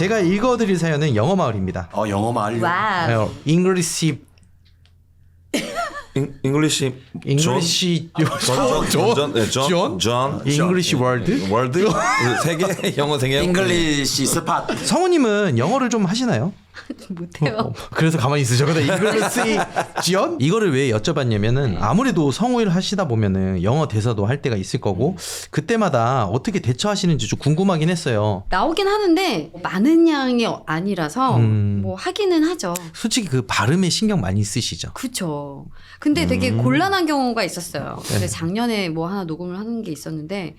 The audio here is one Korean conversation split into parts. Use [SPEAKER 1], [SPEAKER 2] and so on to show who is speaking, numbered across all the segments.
[SPEAKER 1] 제가 읽어드릴 사연은 영어 마을입니다.
[SPEAKER 2] 어 영어만 알려.
[SPEAKER 3] 와우.
[SPEAKER 1] 어, English
[SPEAKER 4] 잉- 잉글리시
[SPEAKER 1] English
[SPEAKER 4] 존? 네, 존?
[SPEAKER 1] 존?
[SPEAKER 4] 존?
[SPEAKER 1] English World.
[SPEAKER 4] 월드? 세계? 영어 세계?
[SPEAKER 2] 잉글리시 스팟.
[SPEAKER 1] 성우님은 영어를 좀 하시나요?
[SPEAKER 3] 못해요.
[SPEAKER 1] 어, 그래서 가만히 있으셨거든. English 지연? 이거를 왜 여쭤봤냐면은 아무래도 성우를 하시다 보면은 영어 대사도 할 때가 있을 거고 그때마다 어떻게 대처하시는지 좀 궁금하긴 했어요.
[SPEAKER 3] 나오긴 하는데 많은 양이 아니라서
[SPEAKER 1] 음.
[SPEAKER 3] 뭐 하기는 하죠.
[SPEAKER 1] 솔직히 그 발음에 신경 많이 쓰시죠.
[SPEAKER 3] 그렇죠. 근데 되게
[SPEAKER 1] 음.
[SPEAKER 3] 곤란한 경우가 있었어요.
[SPEAKER 1] 네.
[SPEAKER 3] 근데 작년에 뭐 하나 녹음을 하는 게 있었는데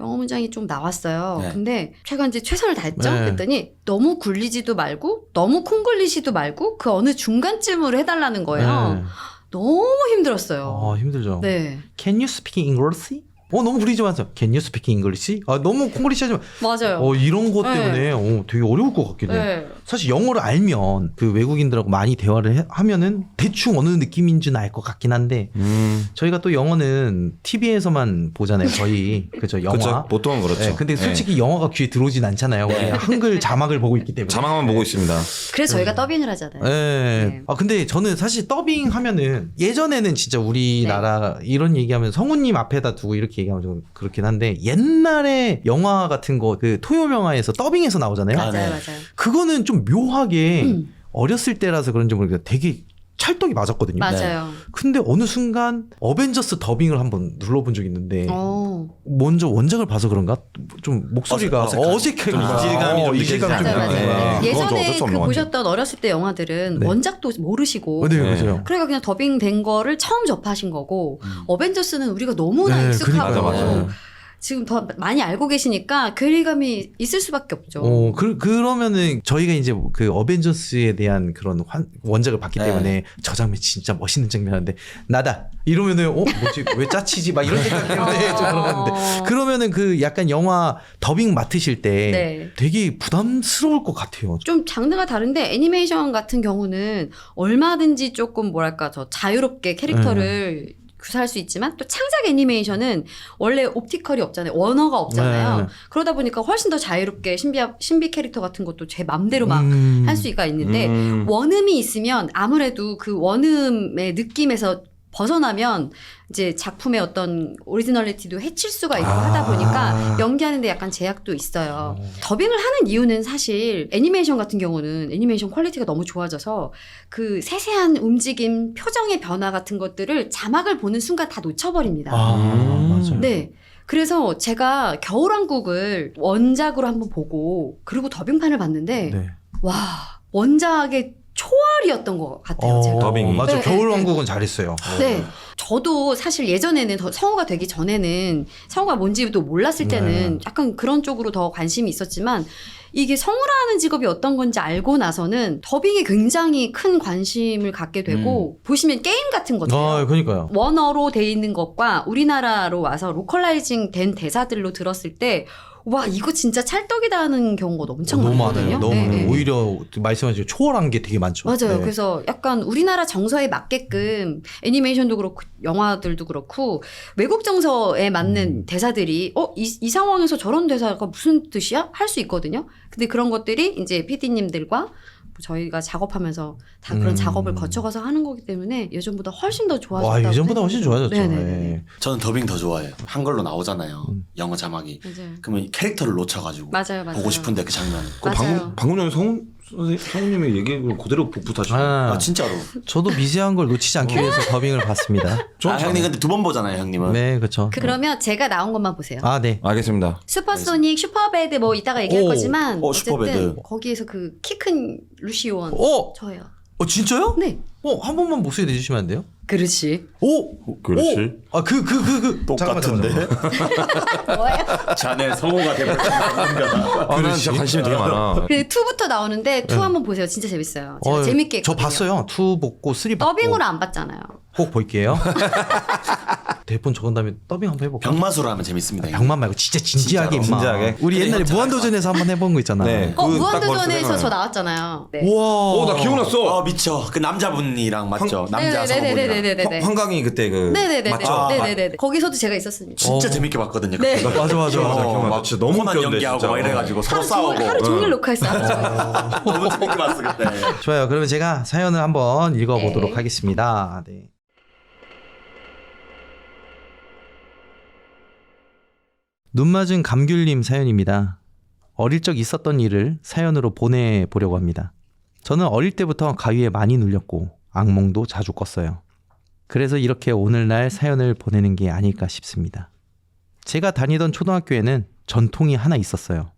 [SPEAKER 3] 영어 문장이 좀 나왔어요.
[SPEAKER 2] 네.
[SPEAKER 3] 근데 제가 이제 최선을 다했죠.
[SPEAKER 1] 네.
[SPEAKER 3] 그랬더니 너무 굴리지도 말고 너무 콩글리시도 말고 그 어느 중간쯤으로 해달라는 거예요.
[SPEAKER 1] 네.
[SPEAKER 3] 너무 힘들었어요.
[SPEAKER 1] 어, 힘들죠.
[SPEAKER 3] 네,
[SPEAKER 1] Can you speak English? 어 너무 부리지 마세요. Can you speak English? 아 너무 콩글리시 하지 마.
[SPEAKER 3] 맞아요.
[SPEAKER 1] 어 이런 것
[SPEAKER 3] 네.
[SPEAKER 1] 때문에 어, 되게 어려울 것 같긴 해.
[SPEAKER 3] 네.
[SPEAKER 1] 사실 영어를 알면 그 외국인들하고 많이 대화를 해- 하면은 대충 어느 느낌인지는 알 것 같긴 한데
[SPEAKER 4] 음.
[SPEAKER 1] 저희가 또 영어는 TV에서만 보잖아요. 거의 그죠 영화.
[SPEAKER 4] 그렇죠. 보통은 그렇죠.
[SPEAKER 1] 네, 근데 솔직히 영화가 귀에 들어오진 않잖아요.
[SPEAKER 2] 네.
[SPEAKER 1] 한글 자막을 보고 있기 때문에.
[SPEAKER 4] 자막만 보고 있습니다.
[SPEAKER 3] 그래서 저희가 더빙을 하잖아요.
[SPEAKER 1] 네.
[SPEAKER 3] 네.
[SPEAKER 1] 아 근데 저는 사실 더빙 하면은 예전에는 진짜 우리나라 이런 얘기하면 성우님 앞에다 두고 이렇게 얘기하면 좀 그렇긴 한데 옛날에 영화 같은 거 그 토요명화에서 더빙해서 나오잖아요.
[SPEAKER 2] 아,
[SPEAKER 3] 맞아요,
[SPEAKER 2] 네.
[SPEAKER 3] 맞아요.
[SPEAKER 1] 그거는 좀 묘하게
[SPEAKER 3] 음.
[SPEAKER 1] 어렸을 때라서 그런지 모르겠는데 되게 찰떡이 맞았거든요.
[SPEAKER 3] 맞아요.
[SPEAKER 1] 근데 어느 순간 어벤져스 더빙을 한번 눌러본 적이 있는데
[SPEAKER 3] 어.
[SPEAKER 1] 먼저 원작을 봐서 그런가 좀 목소리가
[SPEAKER 2] 어색-
[SPEAKER 1] 어색해
[SPEAKER 2] 좀 이질감이 좀
[SPEAKER 1] 이질감이 좀
[SPEAKER 3] 맞아요?
[SPEAKER 1] 느껴지는
[SPEAKER 3] 맞아요.
[SPEAKER 1] 거야.
[SPEAKER 4] 네. 그건 좀
[SPEAKER 3] 예전에 그 보셨던 어렸을 때 영화들은
[SPEAKER 1] 네.
[SPEAKER 3] 원작도 모르시고
[SPEAKER 1] 네,
[SPEAKER 4] 네.
[SPEAKER 1] 맞아요.
[SPEAKER 3] 그러니까 그냥 더빙된 거를 처음 접하신 거고 어벤져스는 우리가 너무나
[SPEAKER 1] 네,
[SPEAKER 3] 익숙하고.
[SPEAKER 4] 맞아, 맞아.
[SPEAKER 3] 지금 더 많이 알고 계시니까 괴리감이 있을 수밖에 없죠.
[SPEAKER 1] 어, 그, 그러면은 저희가 이제 그 어벤져스에 대한 그런 환- 원작을 봤기
[SPEAKER 2] 네.
[SPEAKER 1] 때문에 저 장면 진짜 멋있는 장면인데 나다 이러면은 어 뭐지 왜 짜치지 막 이런 생각 때문에 좀 그런 건데 그러면은 그 약간 영화 더빙 맡으실 때
[SPEAKER 3] 네.
[SPEAKER 1] 되게 부담스러울 것 같아요.
[SPEAKER 3] 좀 장르가 다른데 애니메이션 같은 경우는 얼마든지 조금 뭐랄까 저 자유롭게 캐릭터를 구사할 수 있지만 또 창작 애니메이션은 원래 옵티컬이 없잖아요. 원어가 없잖아요.
[SPEAKER 1] 네.
[SPEAKER 3] 그러다 보니까 훨씬 더 자유롭게 신비 신비 캐릭터 같은 것도 제 맘대로 막
[SPEAKER 1] 음.
[SPEAKER 3] 할 수가 있는데
[SPEAKER 4] 음.
[SPEAKER 3] 원음이 있으면 아무래도 그 원음의 느낌에서 벗어나면 이제 작품의 어떤 오리지널리티도 해칠 수가 있고
[SPEAKER 1] 아.
[SPEAKER 3] 하다 보니까 연기하는데 약간 제약도 있어요. 더빙을 하는 이유는 사실 애니메이션 같은 경우는 애니메이션 퀄리티가 너무 좋아져서 그 세세한 움직임, 표정의 변화 같은 것들을 자막을 보는 순간 다 놓쳐버립니다.
[SPEAKER 1] 아
[SPEAKER 4] 음.
[SPEAKER 1] 맞아요.
[SPEAKER 3] 네. 그래서 제가 겨울왕국을 원작으로 한번 보고 그리고 더빙판을 봤는데
[SPEAKER 1] 네.
[SPEAKER 3] 와 원작의 초월이었던 것 같아요. 제가.
[SPEAKER 4] 더빙이.
[SPEAKER 1] 맞아.
[SPEAKER 3] 네,
[SPEAKER 1] 겨울
[SPEAKER 3] 네,
[SPEAKER 1] 왕국은 잘했어요.
[SPEAKER 3] 네. 저도 사실 예전에는 더 성우가 되기 전에는 성우가 뭔지도 몰랐을 때는
[SPEAKER 1] 네.
[SPEAKER 3] 약간 그런 쪽으로 더 관심이 있었지만 이게 성우라는 직업이 어떤 건지 알고 나서는 더빙에 굉장히 큰 관심을 갖게 되고 보시면 게임 같은 거죠.
[SPEAKER 1] 아 그러니까요.
[SPEAKER 3] 원어로 돼 있는 것과 우리나라로 와서 로컬라이징 된 대사들로 들었을 때 와 이거 진짜 찰떡이다 하는 경우가 엄청
[SPEAKER 1] 너무
[SPEAKER 3] 많거든요.
[SPEAKER 1] 많아요. 너무
[SPEAKER 3] 네, 네.
[SPEAKER 1] 오히려 말씀하신 초월한 게 되게 많죠.
[SPEAKER 3] 맞아요.
[SPEAKER 1] 네.
[SPEAKER 3] 그래서 약간 우리나라 정서에 맞게끔 애니메이션도 그렇고 영화들도 그렇고 외국 정서에 맞는
[SPEAKER 1] 음.
[SPEAKER 3] 대사들이 어 이 이 상황에서 저런 대사가 무슨 뜻이야 할 수 있거든요. 근데 그런 것들이 이제 PD님들과 저희가 작업하면서 다 그런
[SPEAKER 1] 음.
[SPEAKER 3] 작업을 거쳐가서 하는 거기 때문에 예전보다 훨씬 더 좋아졌다.
[SPEAKER 1] 와 예전보다 훨씬 좋아졌죠.
[SPEAKER 3] 네네네.
[SPEAKER 1] 네.
[SPEAKER 2] 저는 더빙 더 좋아해요. 한글로 나오잖아요.
[SPEAKER 1] 음.
[SPEAKER 2] 영어 자막이.
[SPEAKER 3] 맞아요.
[SPEAKER 2] 그러면 캐릭터를 놓쳐가지고
[SPEAKER 3] 맞아요, 맞아요.
[SPEAKER 2] 보고 싶은데 그 장면.
[SPEAKER 4] 그
[SPEAKER 3] 맞아요.
[SPEAKER 4] 방금 방금 전에 성우 선생- 성우님의 얘기를 그대로 복붙하시죠.
[SPEAKER 1] 아,
[SPEAKER 2] 아 진짜로.
[SPEAKER 1] 저도 미세한 걸 놓치지 않기 위해서 더빙을 봤습니다.
[SPEAKER 4] 좀
[SPEAKER 2] 아 형님 근데 두 번 보잖아요 형님은.
[SPEAKER 1] 네, 그렇죠.
[SPEAKER 3] 그러면 제가 나온 것만 보세요.
[SPEAKER 1] 아, 네.
[SPEAKER 4] 알겠습니다.
[SPEAKER 3] 슈퍼소닉, 슈퍼배드 뭐 이따가 얘기할
[SPEAKER 1] 오,
[SPEAKER 3] 거지만
[SPEAKER 2] 어,
[SPEAKER 3] 어쨌든
[SPEAKER 2] 슈퍼배드.
[SPEAKER 3] 거기에서 그 키 큰 루시온
[SPEAKER 1] 어,
[SPEAKER 3] 저예요.
[SPEAKER 1] 어 진짜요?
[SPEAKER 3] 네.
[SPEAKER 1] 어, 한 번만 목소리 내주시면 안 돼요?
[SPEAKER 3] 그렇지.
[SPEAKER 1] 오,
[SPEAKER 4] 그렇지.
[SPEAKER 1] 오! 아, 그, 그, 그, 그.
[SPEAKER 2] 똑같은데.
[SPEAKER 3] 뭐예요?
[SPEAKER 2] 자네 성우가 되버렸다.
[SPEAKER 4] 아, 난 진짜 관심이 되게 많아.
[SPEAKER 3] 그 2부터 나오는데 2 한번 보세요. 진짜 재밌어요. 제가
[SPEAKER 1] 어,
[SPEAKER 3] 재밌게
[SPEAKER 1] 저
[SPEAKER 3] 했거든요.
[SPEAKER 1] 봤어요. 투 보고 쓰리 봤고.
[SPEAKER 3] 더빙으로 안 봤잖아요.
[SPEAKER 1] 꼭 볼게요. 대본 적은 다음에 더빙 한번 해볼까?
[SPEAKER 2] 병마수로 하면 재밌습니다.
[SPEAKER 1] 병만 말고 진짜 진지하게 임마.
[SPEAKER 4] 진지하게?
[SPEAKER 1] 우리 옛날에 무한도전에서 한번 해본 거 있잖아.
[SPEAKER 4] 네. 어딱
[SPEAKER 3] 무한도전에서 저. 나왔잖아요. 네.
[SPEAKER 1] 우와.
[SPEAKER 4] 어, 나 기억났어.
[SPEAKER 2] 어 미쳐. 그 남자분이랑 맞죠? 남자 성우분이랑.
[SPEAKER 3] 네네네네네네.
[SPEAKER 4] 황- 황강이 그때 그
[SPEAKER 3] 네네네네.
[SPEAKER 4] 맞죠?
[SPEAKER 3] 네네네. 거기서도 제가 있었습니다.
[SPEAKER 2] 진짜
[SPEAKER 1] 어.
[SPEAKER 2] 재밌게 봤거든요.
[SPEAKER 3] 네.
[SPEAKER 2] 그거.
[SPEAKER 1] 맞아 맞아
[SPEAKER 4] 맞아,
[SPEAKER 1] 맞아.
[SPEAKER 4] 기억나.
[SPEAKER 2] 막
[SPEAKER 4] 진짜 너무
[SPEAKER 2] 코난
[SPEAKER 4] 웃겼는데,
[SPEAKER 2] 연기하고
[SPEAKER 4] 진짜.
[SPEAKER 2] 막 이래가지고 서로
[SPEAKER 3] 하루
[SPEAKER 2] 싸우고.
[SPEAKER 3] 하루 종일 녹화했어요.
[SPEAKER 2] 너무 재밌게 봤어 그때.
[SPEAKER 1] 좋아요. 그러면 제가 사연을 한번 읽어보도록
[SPEAKER 3] 네.
[SPEAKER 1] 하겠습니다. 네. 눈 맞은 감귤님 사연입니다. 어릴 적 있었던 일을 사연으로 보내보려고 합니다. 저는 어릴 때부터 가위에 많이 눌렸고 악몽도 자주 꿨어요. 그래서 이렇게 오늘날 사연을 보내는 게 아닐까 싶습니다. 제가 다니던 초등학교에는 전통이 하나 있었어요.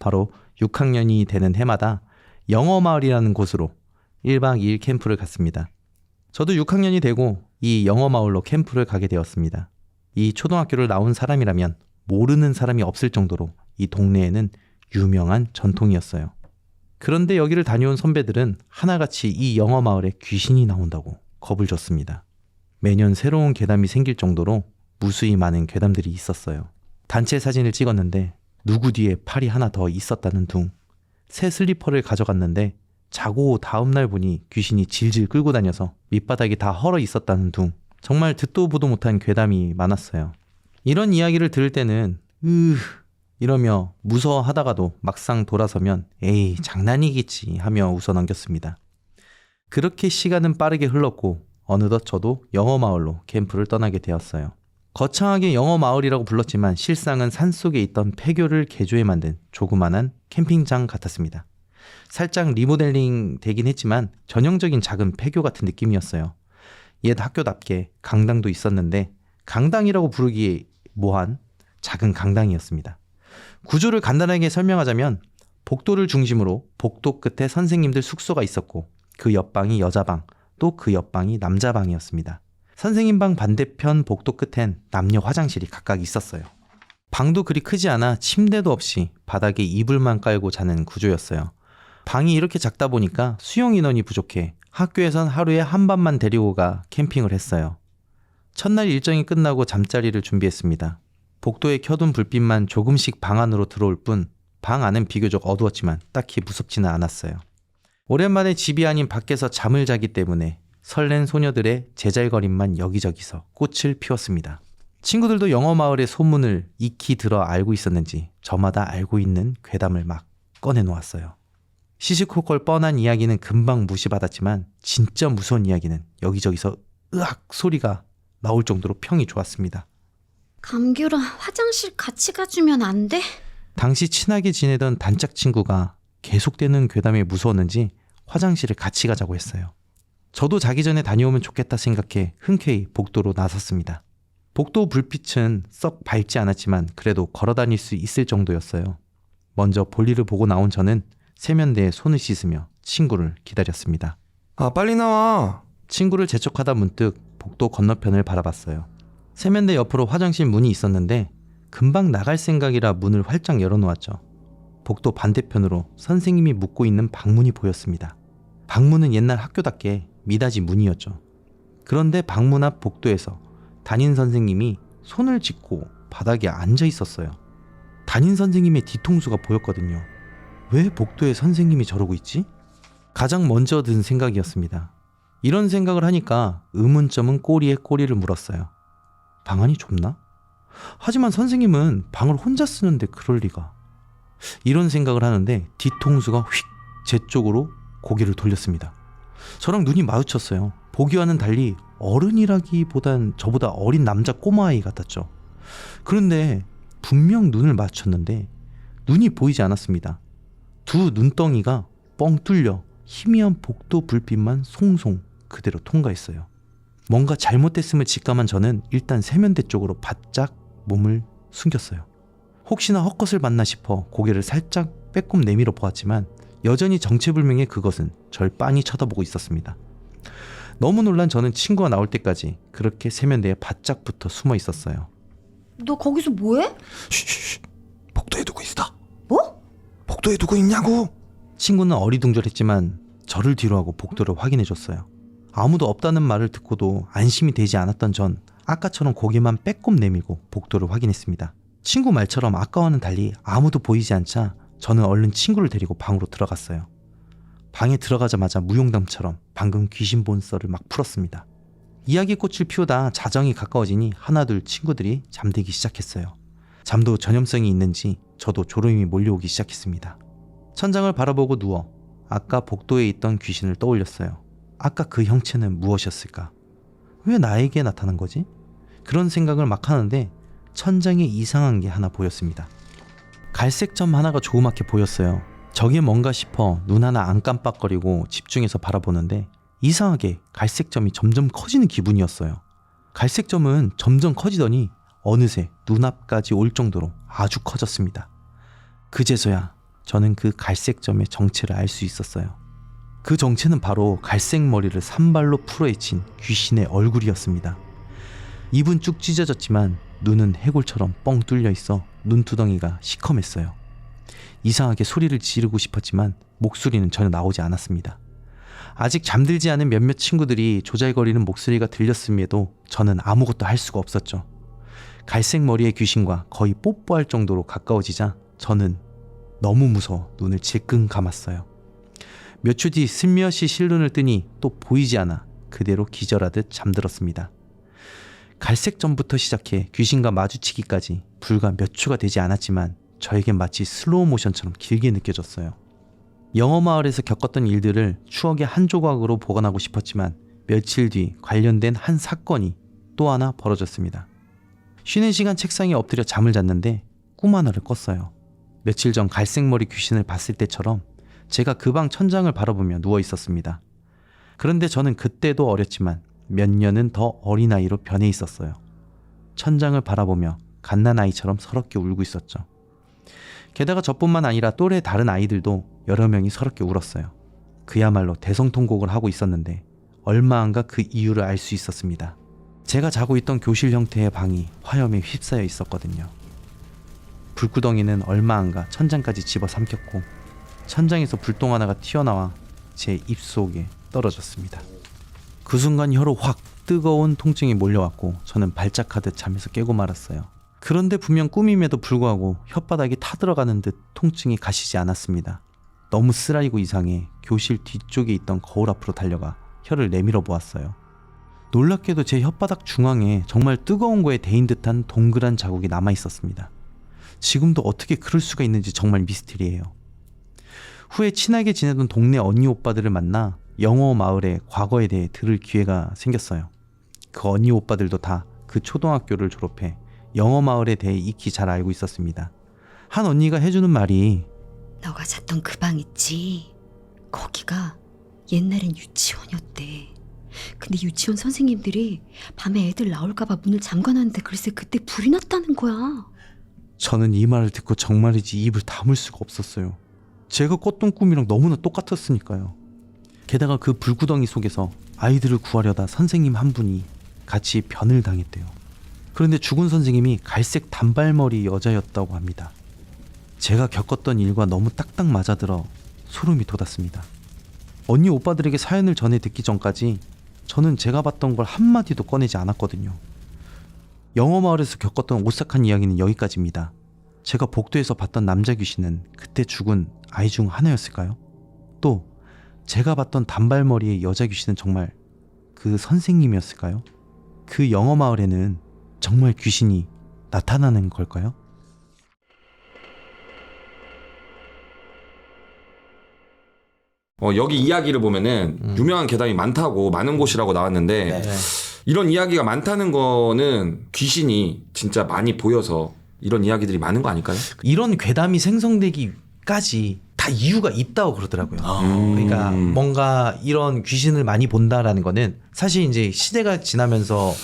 [SPEAKER 1] 바로 6학년이 되는 해마다 영어 마을이라는 곳으로 1박 2일 캠프를 갔습니다. 저도 6학년이 되고 이 영어 마을로 캠프를 가게 되었습니다. 이 초등학교를 나온 사람이라면 모르는 사람이 없을 정도로 이 동네에는 유명한 전통이었어요. 그런데 여기를 다녀온 선배들은 하나같이 이 영어 마을에 귀신이 나온다고 겁을 줬습니다. 매년 새로운 괴담이 생길 정도로 무수히 많은 괴담들이 있었어요. 단체 사진을 찍었는데 누구 뒤에 팔이 하나 더 있었다는 둥. 새 슬리퍼를 가져갔는데 자고 다음날 보니 귀신이 질질 끌고 다녀서 밑바닥이 다 헐어 있었다는 둥. 정말 듣도 보도 못한 괴담이 많았어요. 이런 이야기를 들을 때는 으 이러며 무서워하다가도 막상 돌아서면 에이 장난이겠지 하며 웃어 넘겼습니다. 그렇게 시간은 빠르게 흘렀고 어느덧 저도 영어 마을로 캠프를 떠나게 되었어요. 거창하게 영어 마을이라고 불렀지만 실상은 산속에 있던 폐교를 개조해 만든 조그만한 캠핑장 같았습니다. 살짝 리모델링 되긴 했지만 전형적인 작은 폐교 같은 느낌이었어요. 옛 학교답게 강당도 있었는데 강당이라고 부르기에 뭐한 작은 강당이었습니다. 구조를 간단하게 설명하자면 복도를 중심으로 복도 끝에 선생님들 숙소가 있었고 그 옆방이 여자방, 또 그 옆방이 남자방이었습니다. 선생님 방 반대편 복도 끝엔 남녀 화장실이 각각 있었어요. 방도 그리 크지 않아 침대도 없이 바닥에 이불만 깔고 자는 구조였어요. 방이 이렇게 작다 보니까 수용 인원이 부족해 학교에선 하루에 한 밤만 데리고 가 캠핑을 했어요. 첫날 일정이 끝나고 잠자리를 준비했습니다. 복도에 켜둔 불빛만 조금씩 방 안으로 들어올 뿐 방 안은 비교적 어두웠지만 딱히 무섭지는 않았어요. 오랜만에 집이 아닌 밖에서 잠을 자기 때문에 설렌 소녀들의 제잘거림만 여기저기서 꽃을 피웠습니다. 친구들도 영어 마을의 소문을 익히 들어 알고 있었는지 저마다 알고 있는 괴담을 막 꺼내놓았어요. 시시콜콜 뻔한 이야기는 금방 무시받았지만 진짜 무서운 이야기는 여기저기서 으악 소리가 나올 정도로 평이 좋았습니다.
[SPEAKER 3] 감귤아 화장실 같이 가주면 안 돼?
[SPEAKER 1] 당시 친하게 지내던 단짝 친구가 계속되는 괴담에 무서웠는지 화장실을 같이 가자고 했어요. 저도 자기 전에 다녀오면 좋겠다 생각해 흔쾌히 복도로 나섰습니다. 복도 불빛은 썩 밝지 않았지만 그래도 걸어 다닐 수 있을 정도였어요. 먼저 볼일을 보고 나온 저는 세면대에 손을 씻으며 친구를 기다렸습니다.
[SPEAKER 4] 아 빨리 나와.
[SPEAKER 1] 친구를 재촉하다 문득 복도 건너편을 바라봤어요. 세면대 옆으로 화장실 문이 있었는데 금방 나갈 생각이라 문을 활짝 열어놓았죠. 복도 반대편으로 선생님이 묵고 있는 방문이 보였습니다. 방문은 옛날 학교답게 미닫이 문이었죠. 그런데 방문 앞 복도에서 담임 선생님이 손을 짚고 바닥에 앉아 있었어요. 담임 선생님의 뒤통수가 보였거든요. 왜 복도에 선생님이 저러고 있지? 가장 먼저 든 생각이었습니다. 이런 생각을 하니까 의문점은 꼬리에 꼬리를 물었어요. 방 안이 좁나? 하지만 선생님은 방을 혼자 쓰는데 그럴 리가. 이런 생각을 하는데 뒤통수가 휙 제 쪽으로 고개를 돌렸습니다. 저랑 눈이 마주쳤어요. 보기와는 달리 어른이라기보단 저보다 어린 남자 꼬마아이 같았죠. 그런데 분명 눈을 맞췄는데 눈이 보이지 않았습니다. 두 눈덩이가 뻥 뚫려 희미한 복도 불빛만 송송 그대로 통과했어요. 뭔가 잘못됐음을 직감한 저는 일단 세면대 쪽으로 바짝 몸을 숨겼어요. 혹시나 헛것을 봤나 싶어 고개를 살짝 빼꼼 내밀어 보았지만 여전히 정체불명의 그것은 절 빤히 쳐다보고 있었습니다. 너무 놀란 저는 친구가 나올 때까지 그렇게 세면대에 바짝 붙어 숨어 있었어요.
[SPEAKER 3] 너 거기서 뭐해?
[SPEAKER 4] 쉬쉬쉬. 복도에 누구 있어?
[SPEAKER 3] 뭐?
[SPEAKER 4] 복도에 누구 있냐고.
[SPEAKER 1] 친구는 어리둥절했지만 저를 뒤로 하고 복도를 확인해 줬어요. 아무도 없다는 말을 듣고도 안심이 되지 않았던 전 아까처럼 고개만 빼꼼 내밀고 복도를 확인했습니다. 친구 말처럼 아까와는 달리 아무도 보이지 않자 저는 얼른 친구를 데리고 방으로 들어갔어요. 방에 들어가자마자 무용담처럼 방금 귀신 본 썰을 막 풀었습니다. 이야기꽃을 피우다 자정이 가까워지니 하나둘 친구들이 잠들기 시작했어요. 잠도 전염성이 있는지 저도 졸음이 몰려오기 시작했습니다. 천장을 바라보고 누워 아까 복도에 있던 귀신을 떠올렸어요. 아까 그 형체는 무엇이었을까? 왜 나에게 나타난 거지? 그런 생각을 막 하는데 천장에 이상한 게 하나 보였습니다. 갈색 점 하나가 조그맣게 보였어요. 저게 뭔가 싶어 눈 하나 안 깜빡거리고 집중해서 바라보는데 이상하게 갈색 점이 점점 커지는 기분이었어요. 갈색 점은 점점 커지더니 어느새 눈앞까지 올 정도로 아주 커졌습니다. 그제서야 저는 그 갈색 점의 정체를 알 수 있었어요. 그 정체는 바로 갈색 머리를 산발로 풀어헤친 귀신의 얼굴이었습니다. 입은 쭉 찢어졌지만 눈은 해골처럼 뻥 뚫려 있어 눈두덩이가 시커맸어요. 이상하게 소리를 지르고 싶었지만 목소리는 전혀 나오지 않았습니다. 아직 잠들지 않은 몇몇 친구들이 조잘거리는 목소리가 들렸음에도 저는 아무것도 할 수가 없었죠. 갈색 머리의 귀신과 거의 뽀뽀할 정도로 가까워지자 저는 너무 무서워 눈을 질끈 감았어요. 몇 초뒤 슬며시 실눈을 뜨니 또 보이지 않아 그대로 기절하듯 잠들었습니다. 갈색 점부터 시작해 귀신과 마주치기까지 불과 몇 초가 되지 않았지만 저에겐 마치 슬로우 모션처럼 길게 느껴졌어요. 영어 마을에서 겪었던 일들을 추억의 한 조각으로 보관하고 싶었지만 며칠 뒤 관련된 한 사건이 또 하나 벌어졌습니다. 쉬는 시간 책상에 엎드려 잠을 잤는데 꿈 하나를 꿨어요. 며칠 전 갈색머리 귀신을 봤을 때처럼 제가 그 방 천장을 바라보며 누워 있었습니다. 그런데 저는 그때도 어렸지만 몇 년은 더 어린아이로 변해 있었어요. 천장을 바라보며 갓난아이처럼 서럽게 울고 있었죠. 게다가 저뿐만 아니라 또래 다른 아이들도 여러 명이 서럽게 울었어요. 그야말로 대성통곡을 하고 있었는데 얼마 안가 그 이유를 알 수 있었습니다. 제가 자고 있던 교실 형태의 방이 화염에 휩싸여 있었거든요. 불구덩이는 얼마 안가 천장까지 집어 삼켰고 천장에서 불똥 하나가 튀어나와 제 입속에 떨어졌습니다. 그 순간 혀로 확 뜨거운 통증이 몰려왔고 저는 발작하듯 잠에서 깨고 말았어요. 그런데 분명 꿈임에도 불구하고 혓바닥이 타들어가는 듯 통증이 가시지 않았습니다. 너무 쓰라리고 이상해 교실 뒤쪽에 있던 거울 앞으로 달려가 혀를 내밀어 보았어요. 놀랍게도 제 혓바닥 중앙에 정말 뜨거운 거에 데인 듯한 동그란 자국이 남아 있었습니다. 지금도 어떻게 그럴 수가 있는지 정말 미스터리예요. 후에 친하게 지내던 동네 언니 오빠들을 만나 영어 마을의 과거에 대해 들을 기회가 생겼어요. 그 언니 오빠들도 다 그 초등학교를 졸업해 영어 마을에 대해 익히 잘 알고 있었습니다. 한 언니가 해주는 말이
[SPEAKER 3] 너가 잤던 그 방 있지? 거기가 옛날엔 유치원이었대. 근데 유치원 선생님들이 밤에 애들 나올까봐 문을 잠가놨는데 글쎄 그때 불이 났다는 거야.
[SPEAKER 1] 저는 이 말을 듣고 정말이지 입을 다물 수가 없었어요. 제가 꿨던 꿈이랑 너무나 똑같았으니까요. 게다가 그 불구덩이 속에서 아이들을 구하려다 선생님 한 분이 같이 변을 당했대요. 그런데 죽은 선생님이 갈색 단발머리 여자였다고 합니다. 제가 겪었던 일과 너무 딱딱 맞아들어 소름이 돋았습니다. 언니 오빠들에게 사연을 전해 듣기 전까지 저는 제가 봤던 걸 한마디도 꺼내지 않았거든요. 영어 마을에서 겪었던 오싹한 이야기는 여기까지입니다. 제가 복도에서 봤던 남자 귀신은 그때 죽은 아이 중 하나였을까요? 또 제가 봤던 단발머리의 여자 귀신은 정말 그 선생님이었을까요? 그 영어 마을에는 정말 귀신이 나타나는 걸까요?
[SPEAKER 4] 어, 여기 이야기를 보면은
[SPEAKER 1] 음.
[SPEAKER 4] 유명한 계단이 많다고 많은 곳이라고 나왔는데
[SPEAKER 2] 네.
[SPEAKER 4] 이런 이야기가 많다는 거는 귀신이 진짜 많이 보여서 이런 이야기들이 많은 거 아닐까요?
[SPEAKER 1] 이런 괴담이 생성되기까지 다 이유가 있다고 그러더라고요.
[SPEAKER 2] 아,
[SPEAKER 1] 그러니까
[SPEAKER 4] 음.
[SPEAKER 1] 뭔가 이런 귀신을 많이 본다라는 거는 사실 이제 시대가 지나면서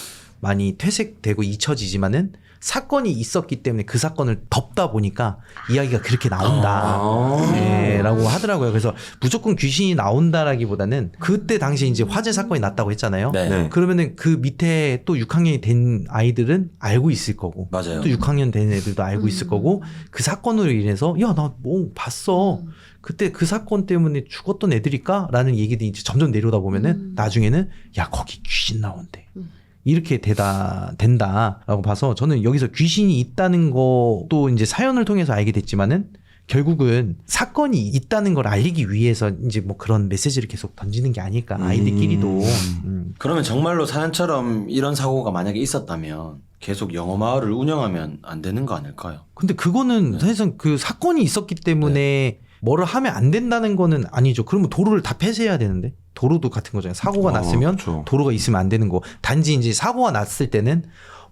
[SPEAKER 1] 많이 퇴색되고 잊혀지지만은 사건이 있었기 때문에 그 사건을 덮다 보니까 이야기가 그렇게 나온다.
[SPEAKER 4] 아.
[SPEAKER 1] 네, 라고 하더라고요. 그래서 무조건 귀신이 나온다라기보다는 그때 당시 이제 화재 사건이 났다고 했잖아요.
[SPEAKER 2] 네.
[SPEAKER 4] 네.
[SPEAKER 1] 그러면은 그 밑에 또 6학년이 된 아이들은 알고 있을 거고
[SPEAKER 2] 맞아요.
[SPEAKER 1] 또 6학년 된 애들도 알고 있을
[SPEAKER 3] 음.
[SPEAKER 1] 거고 그 사건으로 인해서 야 나 뭐 봤어
[SPEAKER 3] 음.
[SPEAKER 1] 그때 그 사건 때문에 죽었던 애들일까라는 얘기들이 이제 점점 내려오다 보면은
[SPEAKER 3] 음.
[SPEAKER 1] 나중에는 야 거기 귀신 나온대
[SPEAKER 3] 음.
[SPEAKER 1] 이렇게 되다 된다라고 봐서 저는 여기서 귀신이 있다는 것도 이제 사연을 통해서 알게 됐지만은 결국은 사건이 있다는 걸 알리기 위해서 이제 뭐 그런 메시지를 계속 던지는 게 아닐까 아이들끼리도 음.
[SPEAKER 2] 그러면 정말로 사연처럼 이런 사고가 만약에 있었다면 계속 영어 마을을 운영하면 안 되는 거 아닐까요?
[SPEAKER 1] 근데 그거는 사실상 그 사건이 있었기 때문에 뭐를 하면 안 된다는 거는 아니죠. 그러면 도로를 다 폐쇄해야 되는데 도로도 같은 거잖아요. 사고가
[SPEAKER 4] 어,
[SPEAKER 1] 났으면
[SPEAKER 4] 그렇죠.
[SPEAKER 1] 도로가 있으면 안 되는 거. 단지 이제 사고가 났을 때는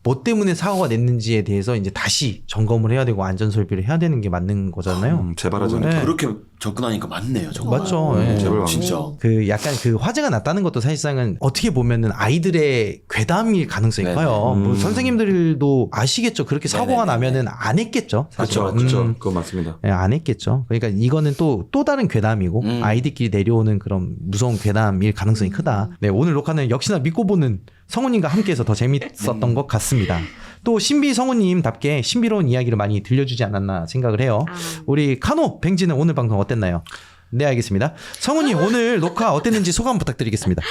[SPEAKER 1] 뭐 때문에 사고가 냈는지에 대해서 이제 다시 점검을 해야 되고 안전 설비를 해야 되는 게 맞는 거잖아요.
[SPEAKER 4] 음, 재발하자니.
[SPEAKER 1] 네.
[SPEAKER 2] 그렇게 접근하니까 맞네요. 정말.
[SPEAKER 1] 맞죠.
[SPEAKER 3] 어.
[SPEAKER 1] 예.
[SPEAKER 4] 제발
[SPEAKER 2] 진짜.
[SPEAKER 1] 그 약간 그 화재가 났다는 것도 사실상은 어떻게 보면은 아이들의 괴담일 가능성이
[SPEAKER 2] 네네.
[SPEAKER 1] 커요. 뭐
[SPEAKER 4] 음.
[SPEAKER 1] 선생님들도 아시겠죠. 그렇게 사고가
[SPEAKER 2] 네네네.
[SPEAKER 1] 나면은 안 했겠죠. 사실.
[SPEAKER 4] 그렇죠, 그렇죠.
[SPEAKER 1] 음.
[SPEAKER 4] 그거 맞습니다.
[SPEAKER 1] 예, 안 했겠죠. 그러니까 이거는 또, 또 다른 괴담이고,
[SPEAKER 2] 음.
[SPEAKER 1] 아이들끼리 내려오는 그런 무서운 괴담일 가능성이 크다. 네, 오늘 녹화는 역시나 믿고 보는 성우님과 함께해서 더 재밌었던
[SPEAKER 2] 음.
[SPEAKER 1] 것 같습니다. 또 신비 성우님답게 신비로운 이야기를 많이 들려주지 않았나 생각을 해요.
[SPEAKER 3] 아,
[SPEAKER 1] 우리 카노 뱅지는 오늘 방송 어땠나요? 네, 알겠습니다. 성우님, 오늘 녹화 어땠는지 소감 부탁드리겠습니다.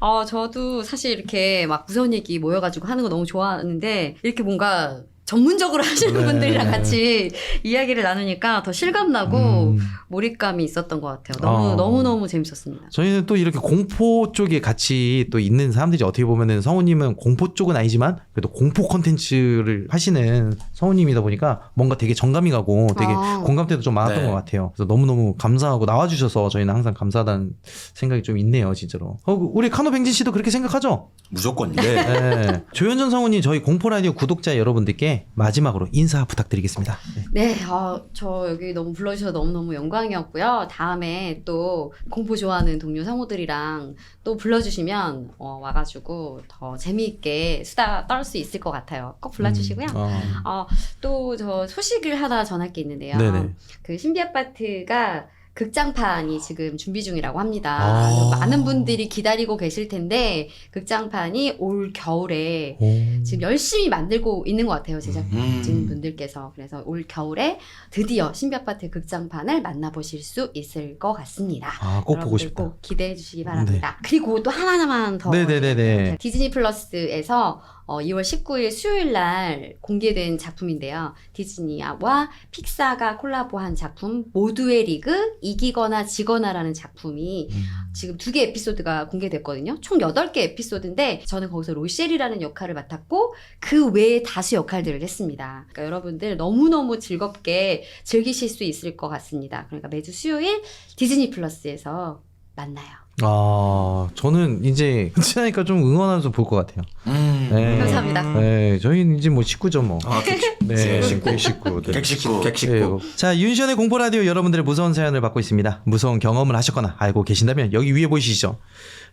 [SPEAKER 3] 어, 저도 사실 이렇게 막 무서운 얘기 모여가지고 하는 거 너무 좋아하는데 이렇게 뭔가 전문적으로 하시는
[SPEAKER 1] 네.
[SPEAKER 3] 분들이랑 같이 이야기를 나누니까 더 실감나고
[SPEAKER 1] 음.
[SPEAKER 3] 몰입감이 있었던 것 같아요. 너무
[SPEAKER 1] 어.
[SPEAKER 3] 너무 너무 재밌었습니다.
[SPEAKER 1] 저희는 또 이렇게 공포 쪽에 같이 또 있는 사람들이 어떻게 보면은 성우님은 공포 쪽은 아니지만 그래도 공포 컨텐츠를 하시는 성우님이다 보니까 뭔가 되게 정감이 가고 되게
[SPEAKER 3] 아.
[SPEAKER 1] 공감대도 좀 많았던
[SPEAKER 2] 네.
[SPEAKER 1] 것 같아요. 그래서 너무 너무 감사하고 나와주셔서 저희는 항상 감사하다는 생각이 좀 있네요, 진짜로. 어, 우리 카노 뱅진 씨도 그렇게 생각하죠?
[SPEAKER 2] 무조건요.
[SPEAKER 4] 네.
[SPEAKER 1] 네. 조현정 성우님 저희 공포 라디오 구독자 여러분들께 마지막으로 인사 부탁드리겠습니다. 네.
[SPEAKER 3] 네, 어, 저 여기 너무 불러주셔서 너무너무 영광이었고요. 다음에 또 공포 좋아하는 동료 성우들이랑 또 불러주시면 어, 와가지고 더 재미있게 수다 떨 수 있을 것 같아요. 꼭 불러주시고요.
[SPEAKER 1] 어.
[SPEAKER 3] 어, 또 저 소식을 하나 전할 게 있는데요.
[SPEAKER 1] 네네.
[SPEAKER 3] 그 신비 아파트가 극장판이 지금 준비 중이라고 합니다.
[SPEAKER 1] 아.
[SPEAKER 3] 많은 분들이 기다리고 계실 텐데 극장판이 올 겨울에
[SPEAKER 1] 오.
[SPEAKER 3] 지금 열심히 만들고 있는 것 같아요 제작진
[SPEAKER 2] 음.
[SPEAKER 3] 분들께서 그래서 올 겨울에 드디어 신비 아파트 극장판을 만나보실 수 있을 것 같습니다.
[SPEAKER 1] 아, 꼭 보고
[SPEAKER 3] 여러분들
[SPEAKER 1] 싶다.
[SPEAKER 3] 꼭 기대해 주시기 바랍니다. 그리고 또 하나만 더
[SPEAKER 1] 네네네네.
[SPEAKER 3] 디즈니 플러스에서 어, 2월 19일 수요일 날 공개된 작품인데요. 디즈니와 픽사가 콜라보한 작품 모두의 리그 이기거나 지거나라는 작품이
[SPEAKER 1] 음.
[SPEAKER 3] 지금 두 개 에피소드가 공개됐거든요. 총 8개 에피소드인데 저는 거기서 로셸이라는 역할을 맡았고 그 외에 다수 역할들을 했습니다. 그러니까 여러분들 너무너무 즐겁게 즐기실 수 있을 것 같습니다. 그러니까 매주 수요일 디즈니 플러스에서 만나요.
[SPEAKER 1] 아, 저는 이제 친하니까 좀 응원하면서 볼 것 같아요.
[SPEAKER 2] 음.
[SPEAKER 1] 네.
[SPEAKER 3] 감사합니다.
[SPEAKER 1] 네, 저희는 이제 뭐 식구죠 뭐.
[SPEAKER 2] 아, 객식.
[SPEAKER 1] 네,
[SPEAKER 2] 식구.
[SPEAKER 1] 식구. 네.
[SPEAKER 2] 객식구.
[SPEAKER 4] 객식구.
[SPEAKER 1] 자, 윤시현의 공포 라디오 여러분들의 무서운 사연을 받고 있습니다. 무서운 경험을 하셨거나 알고 계신다면 여기 위에 보이시죠?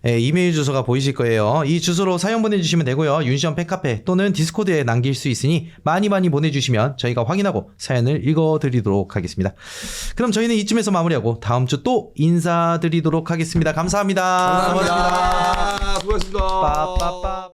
[SPEAKER 1] 예, 이메일 주소가 보이실 거예요. 이 주소로 사연 보내주시면 되고요. 윤시현 팬카페 또는 디스코드에 남길 수 있으니 많이 많이 보내주시면 저희가 확인하고 사연을 읽어드리도록 하겠습니다. 그럼 저희는 이쯤에서 마무리하고 다음 주 또 인사드리도록 하겠습니다. 감사합니다.
[SPEAKER 4] 감사합니다. 수고하셨습니다.
[SPEAKER 1] 빠빠빠.